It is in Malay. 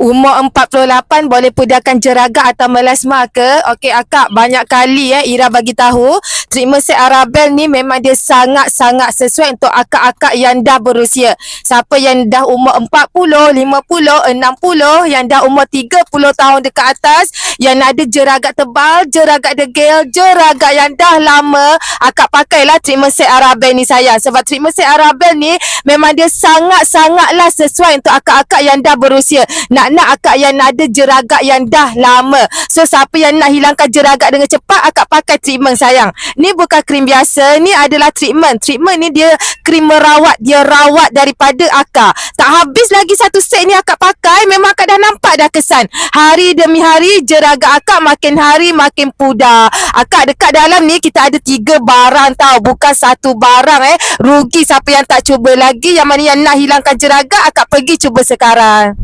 Umur 48 boleh pudahkan jeragat atau melasma ke? Okey akak banyak kali eh Ira bagi tahu treatment set Arabel ni memang dia sangat-sangat sesuai untuk akak-akak yang dah berusia. Siapa yang dah umur 40, 50, 60, yang dah umur 30 tahun dekat atas, yang ada jeragat tebal, jeragat degil, jeragat yang dah lama, akak pakailah treatment set Arabel ni sayang. Sebab treatment set Arabel ni memang dia sangat-sangatlah sesuai untuk akak-akak yang dah berusia. Nak-nak akak yang ada jeragat yang dah lama. So siapa yang nak hilangkan jeragat dengan cepat, akak pakai treatment sayang. Ni bukan krim biasa, ni adalah treatment. Treatment ni dia krim merawat, dia rawat daripada akak. Tak habis lagi satu set ni akak pakai, memang akak dah nampak dah kesan. Hari demi hari, jeragat akak makin hari makin pudar. Akak dekat dalam ni kita ada tiga barang tau, bukan satu barang eh. Rugi siapa yang tak cuba lagi, yang mana yang nak hilangkan jeragat, akak pergi cuba sekarang.